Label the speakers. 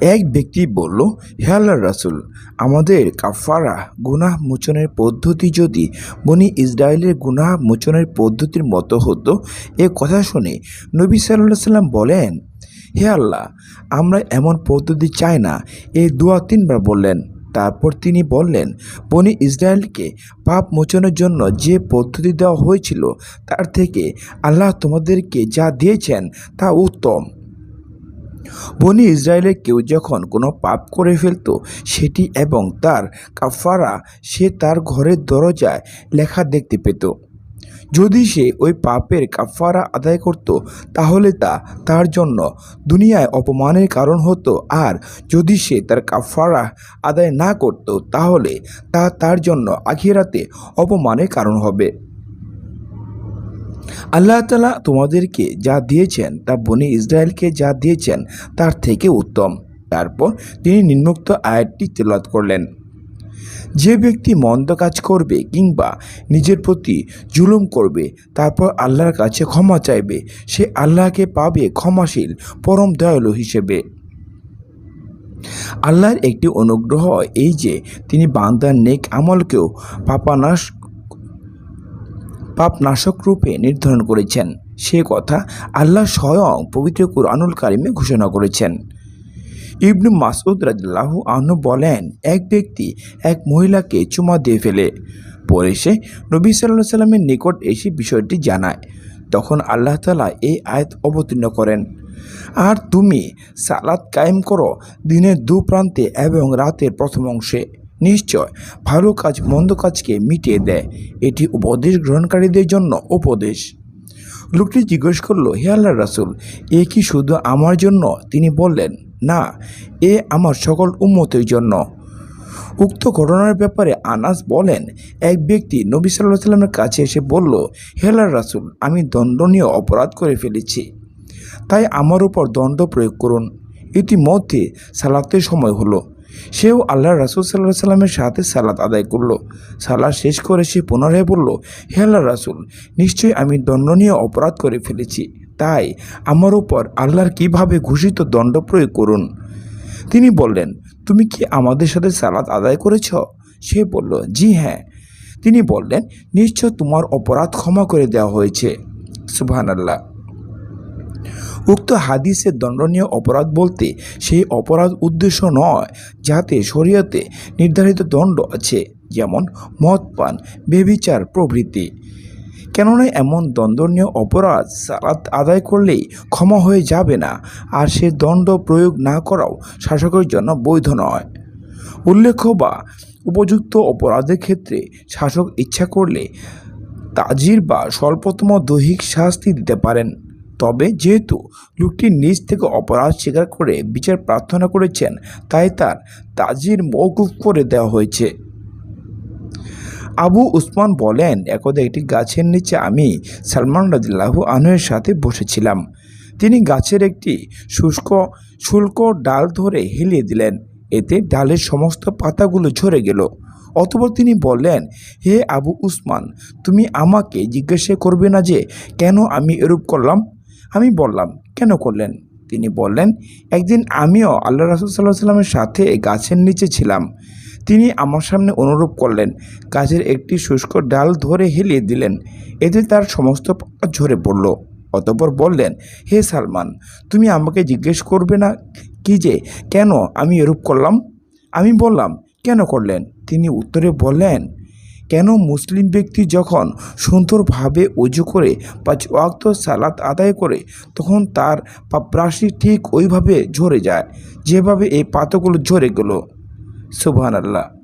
Speaker 1: এক ব্যক্তি বলল, হে আল্লাহ রাসুল, আমাদের কাফারা গুনাহ মোচনের পদ্ধতি যদি বনি ইসরায়েলের গুনাহ মোচনের পদ্ধতির মতো হতো, এ কথা শুনে নবী সাল্লাহ সাল্লাম বলেন, হে আল্লাহ, আমরা এমন পদ্ধতি চাই না। এই দোয়া তিনবার বললেন। তারপর তিনি বললেন, বনি ইসরায়েলকে পাপ মোচনের জন্য যে পদ্ধতি দেওয়া হয়েছিল, তার থেকে আল্লাহ তোমাদেরকে যা দিয়েছেন তা উত্তম। বনি ইসরায়েলের কেউ যখন কোনো পাপ করে ফেলতো, সেটি এবং তার কাফারা সে তার ঘরের দরজায় লেখা দেখতে পেত। যদি সে ওই পাপের কাফারা আদায় করত, তাহলে তা তার জন্য দুনিয়ায় অপমানের কারণ হতো। আর যদি সে তার কাফারা আদায় না করত, তাহলে তা তার জন্য আখিরাতে অপমানের কারণ হবে। আল্লাহ তালা তোমাদেরকে যা দিয়েছেন তা বনি ইসরায়েলকে যা দিয়েছেন তার থেকে উত্তম। তারপর তিনি নিম্নোক্ত আয়াতটি তেলাত করলেন। যে ব্যক্তি মন্দ কাজ করবে কিংবা নিজের প্রতি জুলুম করবে, তারপর আল্লাহর কাছে ক্ষমা চাইবে, সে আল্লাহকে পাবে ক্ষমাশীল, পরম দয়ালু হিসেবে। আল্লাহর একটি অনুগ্রহ এই যে, তিনি বান্দার নেক আমলকেও পাপানাশ পাপনাশক রূপে নির্ধারণ করেছেন। সে কথা আল্লাহ স্বয়ং পবিত্র কুরআনুল কারিমে ঘোষণা করেছেন। ইবনু মাসউদ রাজিল্লাহু আহনু বলেন, এক ব্যক্তি এক মহিলাকে চুমা দিয়ে ফেলে। পরে সে নবী সাল্লাহ সাল্লামের নিকট এসে বিষয়টি জানায়। তখন আল্লাহ তালা এই আয়াত অবতীর্ণ করেন, আর তুমি সালাত কায়েম করো দিনের দু প্রান্তে এবং রাতের প্রথম অংশে। নিশ্চয় ভালো কাজ মন্দ কাজকে মিটিয়ে দেয়। এটি উপদেশ গ্রহণকারীদের জন্য উপদেশ। লোকটি জিজ্ঞেস করল, হে আল্লাহ রাসুল, এ কি শুধু আমার জন্য? তিনি বললেন, না, এ আমার সকল উম্মতের জন্য। উক্ত ঘটনার ব্যাপারে আনাস বলেন, এক ব্যক্তি নবী সাল্লাহ সাল্লামের কাছে এসে বলল হেলার রাসুল, আমি দণ্ডনীয় অপরাধ করে ফেলেছি। তাই আমার উপর দণ্ড প্রয়োগ করুন। ইতিমধ্যে সালাতের সময় হলো। সেও আল্লাহ রাসুল সাল্লাহ সাল্লামের সাথে সালাত আদায় করল। সালাদ শেষ করে সে পুনরায় বলল, হে আল্লাহ রাসুল, নিশ্চয়ই আমি দণ্ডনীয় অপরাধ করে ফেলেছি। তাই আমার ওপর আল্লাহর কীভাবে ঘোষিত দণ্ড প্রয়োগ করুন? তিনি বললেন, তুমি কি আমাদের সাথে সালাত আদায় করেছ? সে বলল, জি হ্যাঁ। তিনি বললেন, নিশ্চয় তোমার অপরাধ ক্ষমা করে দেওয়া হয়েছে। সুবহান আল্লাহ উক্ত হাদিসের দণ্ডনীয় অপরাধ বলতে সেই অপরাধ উদ্দেশ্য নয়, যাতে শরীয়তে নির্ধারিত দণ্ড আছে, যেমন মদ পান, বেবিচার প্রভৃতি। কেননা এমন দণ্ডনীয় অপরাধ সালাত আদায় করলেই ক্ষমা হয়ে যাবে না, আর সে দণ্ড প্রয়োগ না করাও শাসকের জন্য বৈধ নয়। উল্লেখ্য বা উপযুক্ত অপরাধের ক্ষেত্রে শাসক ইচ্ছা করলে তাজির বা স্বল্পতম দৈহিক শাস্তি দিতে পারেন। তবে যেহেতু লোকটি নিজ থেকে অপরাধ স্বীকার করে বিচার প্রার্থনা করেছেন, তাই তার তাজির মৌকুফ করে দেওয়া হয়েছে। আবু উসমান বলেন, একদা একটি গাছের নিচে আমি সালমান রাজিল্লাহু আনহের সাথে বসেছিলাম। তিনি গাছের একটি শুষ্ক শুল্ক ডাল ধরে হেলিয়ে দিলেন। এতে ডালের সমস্ত পাতাগুলো ঝরে গেল। অতপর তিনি বললেন, হে আবু উসমান, তুমি আমাকে জিজ্ঞাসা করবে না যে কেন আমি এরূপ করলাম? আমি বললাম, কেন করলেন? তিনি বললেন, একদিন আমিও আল্লাহ রাসুল সাল্লাহ সাল্লামের সাথে গাছের নিচে ছিলাম। তিনি আমার সামনে অনুরূপ করলেন, গাছের একটি শুষ্ক ডাল ধরে হেলিয়ে দিলেন, এতে তার সমস্ত ঝরে পড়ল। অতপর বললেন, হে সালমান, তুমি আমাকে জিজ্ঞেস করবে না কি যে, কেন আমি এরূপ করলাম? আমি বললাম, কেন করলেন? তিনি উত্তরে বললেন কেন মুসলিম ব্যক্তি যখন সুন্দরভাবে উজু করে পাঁচ ওয়াক্ত সালাত আদায় করে, তখন তার পাপরাশি ঠিক ওইভাবে ঝরে যায়, যেভাবে এই পাতাগুলো ঝরে গেল। সুবহান আল্লাহ